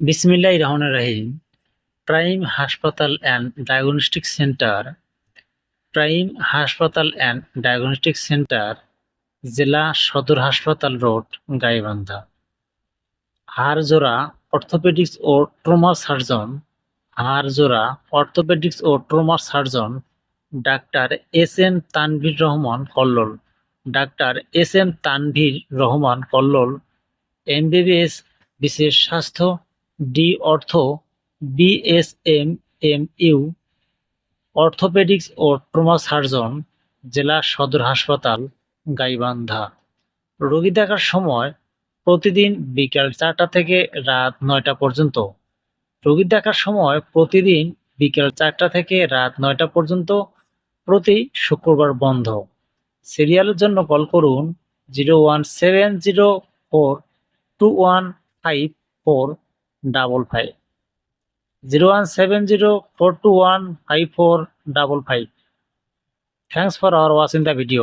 বিসমিল্লাহ রহমান রাহিম। প্রাইম হাসপাতাল অ্যান্ড ডায়াগনস্টিক সেন্টার, প্রাইম হাসপাতাল অ্যান্ড ডায়াগনস্টিক সেন্টার, জেলা সদর হাসপাতাল রোড, গাইবান্ধা। হাড়জোড়া অর্থোপেডিক্স ও ট্রোমা সার্জন, হাড়জোড়া অর্থোপেডিক্স ও trauma surgeon, doctor S M Tanvir Rahman Kallol, doctor S M Tanvir Rahman Kallol MBBS বিশেষ স্বাস্থ্য D ortho BSM M U orthopaedics ও ট্রমা সার্জন জেলা সদর হাসপাতাল, গাইবান্ধা। রোগী দেখার সময় প্রতিদিন বিকাল চারটা থেকে রাত নয়টা পর্যন্ত। রোগী দেখার সময় প্রতিদিন বিকাল চারটা থেকে রাত নয়টা পর্যন্ত প্রতি শুক্রবার বন্ধ। সিরিয়ালের জন্য কল করুন zero one seven zero four two one five four double five zero one seven zero four two one five four double five thanks for our watching the video